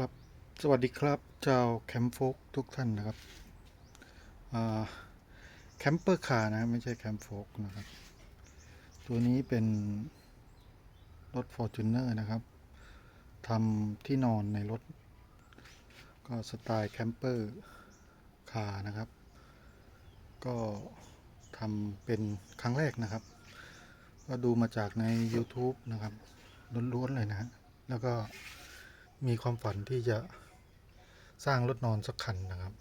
ครับ สวัสดีครับชาวแคมป์โฟกทุกท่านนะครับแคมเปอร์คาร์นะ ไม่ใช่แคมป์โฟกนะครับ ตัวนี้เป็นรถ f o r t u n e r นะครับทำที่นอนในรถ ก็สไตล์แคมเปอร์คาร์นะครับ ก็ทำเป็นครั้งแรกนะครับ ก็ดูมาจากใน YouTube นะครับล้วนๆเลยนะ แล้วก็ มีความฝันที่จะสร้างรถนอนสักคันนะครับ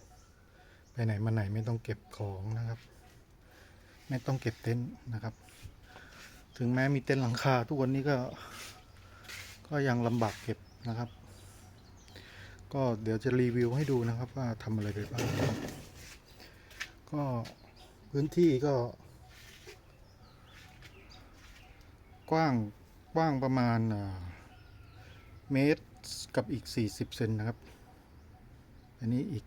ไปไหนมาไหนไม่ต้องเก็บของนะครับ ไม่ต้องเก็บเต็นท์นะครับ ถึงแม้มีเต็นท์หลังคาทุกวันนี้ก็ก็ยังลำบากเก็บนะครับ ก็เดี๋ยวจะรีวิวให้ดูนะครับว่าทำอะไรไปบ้างก็พื้นที่ก็ กว้างกว้างประมาณเมตร กับอีก 40 เซนนะครับ อันนี้อีก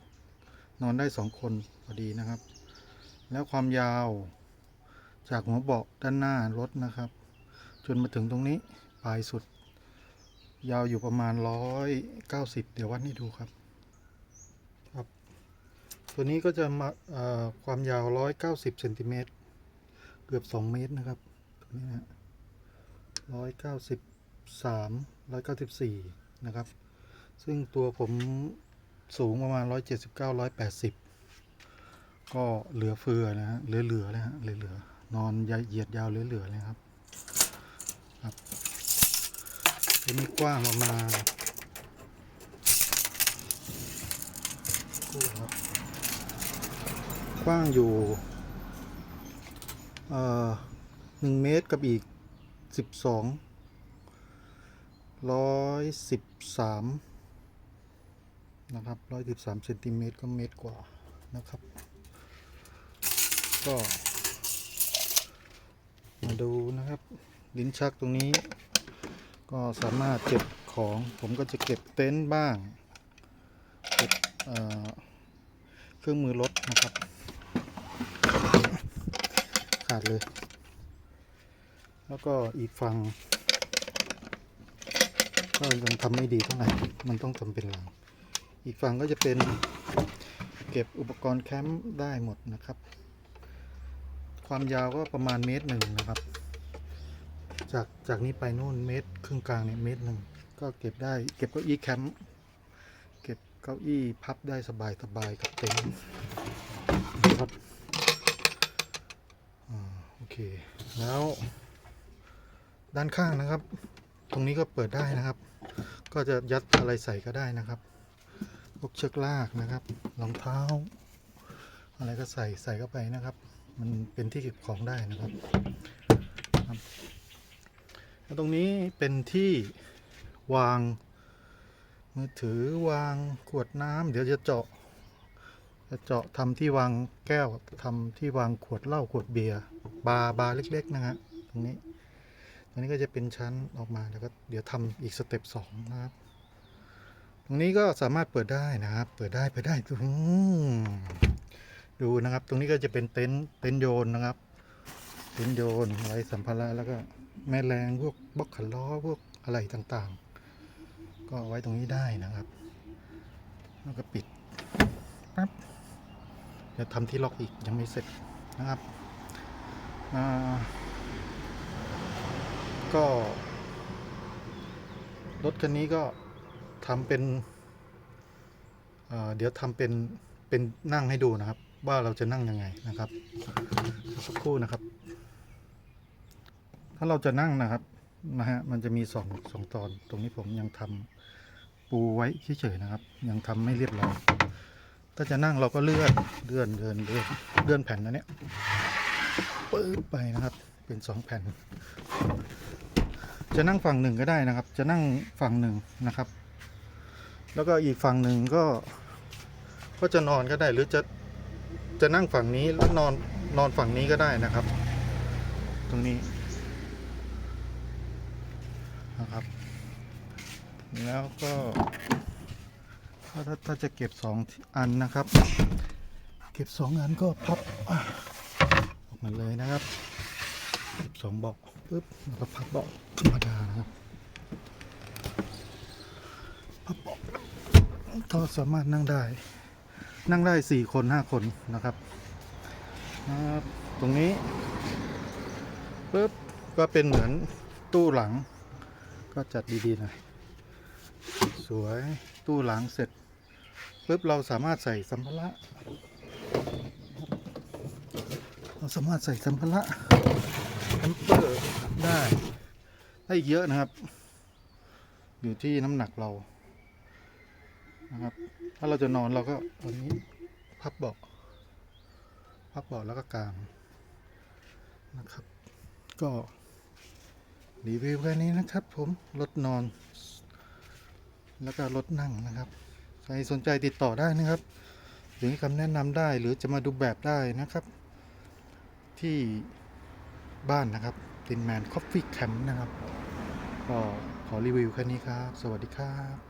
40 นอนได้2คนพอดีนะครับ แล้วความยาวจากหัวเบาะด้านหน้ารถนะครับ จนมาถึงตรงนี้ปลายสุด ยาวอยู่ประมาณ 190 เดี๋ยววัดให้ดูครับครับ ตัวนี้ก็จะมาความยาว 190เซนติเมตรเกือบ 2 เมตรนะครับตัวนี้นะ190 สามร้อยเก้าสิบสี่นะครับ ซึ่งตัวผมสูงประมาณร้อยเจ็ดสิบเก้าร้อยแปดสิบก็เหลือเฟือนะฮะเหลือเหลือเลยฮะเหลือเหลือนอนเหยียดยาวเหลือเหลือเลยครับครับตัวนี้กว้างประมาณกู้ครับกว้างอยู่เอ่อหนึ่งเมตรกับอีกสิบสอง ร้อยสิบสามนะครับร้อยสิบสามเซนติเมตรก็เมตรกว่านะครับ ก็ มาดูนะครับ ลิ้นชักตรงนี้ ก็สามารถเก็บของ ผมก็จะเก็บเต็นท์บ้าง เก็บเเครื่องมือรถนะครับ ขาดเลย แล้วก็อีกฝั่ง ก็ยังทำไม่ดีเท่าไหร่ มันต้องทำเป็นหลัง อีกฝั่งก็จะเป็นเก็บอุปกรณ์แคมป์ได้หมดนะครับ ความยาวก็ประมาณเมตรหนึ่งนะครับ จากจากนี้ไปนู่นเมตรครึ่งกลางเนี่ยเมตรหนึ่งก็เก็บได้เก็บเก้าอี้แคมป์เก็บเก้าอี้พับได้สบายสบายกับเต็นท์นะครับอโอเค แล้วด้านข้างนะครับ รงนี้ก็เปิดได้นะครับ ก็จะยัดอะไรใส่ก็ได้นะครับ พวกเชือกลากนะครับรองเท้า อะไรก็ใส่ใส่เข้าไปนะครับ มันเป็นที่เก็บของได้นะครับแล้วตรงนี้เป็นที่วางมือถือวางขวดน้ำเดี๋ยวจะเจาะ จะเจาะทำที่วางแก้วทำที่วางขวดเหล้าขวดเบียร์บาร์บาร์เล็ก ๆ นะฮะตรงนี้ ตรงนี้ก็จะเป็นชั้นออกมาแล้วก็เดี๋ยวทำอีกสเต็ปสองนะครับ ตรงนี้ก็สามารถเปิดได้นะครับ เปิดได้เปิดได้ดูนะครับ ตรงนี้ก็จะเป็นเต็นท์เต็นท์โยนนะครับ เต็นท์โยนไว้สัมภาระแล้วก็แม่แรงพวกบล็อกขันล้อพวกอะไรต่างๆ ก็ไว้ตรงนี้ได้นะครับ แล้วก็ปิดปั๊บเดี๋ยวทำที่ล็อกอีกยังไม่เสร็จนะครับอ่า ก็ รถคันนี้ก็ทำเป็นเเดี๋ยวทำเป็นเป็นนั่งให้ดูนะครับ ว่าเราจะนั่งยังไงนะครับสักครู่นะครับ ถ้าเราจะนั่งนะครับนะฮะมันจะมีสองสองตอน ตรงนี้ผมยังทำปูไว้เฉยๆนะครับ ยังทำไม่เรียบร้อยถ้าจะนั่งเราก็เลื่อนเลื่อนเลื่อนเลื่อนเลื่อนแผ่นนะเนี้ยปื๊บไปนะครับ เป็นสองแผ่น จะนั่งฝั่งหนึ่งก็ได้นะครับ จะนั่งฝั่งหนึ่งนะครับ แล้วก็อีกฝั่งหนึ่งก็ ก็จะนอนก็ได้หรือจะจะนั่งฝั่งนี้แล้วนอนนอนฝั่งนี้ก็ได้นะครับ ตรงนี้นะครับ แล้วก็ถ้าถ้าจะเก็บสองอันนะครับ เก็บสองอันก็พับออกมาเลยนะครับเก็บสองบาะ ปุ๊บแล้วก็พับเบาะธรรมดานะครับพับเบาะก็สามารถนั่งได้ นั่งได้สี่คนห้าคนนะครับนะครับ ตรงนี้ปุ๊บก็เป็นเหมือนตู้หลัง ก็จัดดีๆหน่อยสวยตู้หลังเสร็จปุ๊บเราสามารถใส่สัมภาระเราสามารถใส่สัมภาระ มเปอร์ได้ได้อีกเยอะนะครับ อยู่ที่น้ำหนักเรานะครับ ถ้าเราจะนอนเราก็เอานี้พับเบาะพับเบาะแล้วก็กางนะครับ ก็รีวิวแค่นี้นะครับ ผมรถนอน แล้วก็รถนั่งนะครับ ใครสนใจติดต่อได้นะครับหรือให้คำแนะนำได้หรือจะมาดูแบบได้นะครับ ที่ บ้านนะครับตินแมนคอฟฟี่แคมป์นะครับ ก็ขอรีวิวแค่นี้ครับ สวัสดีครับ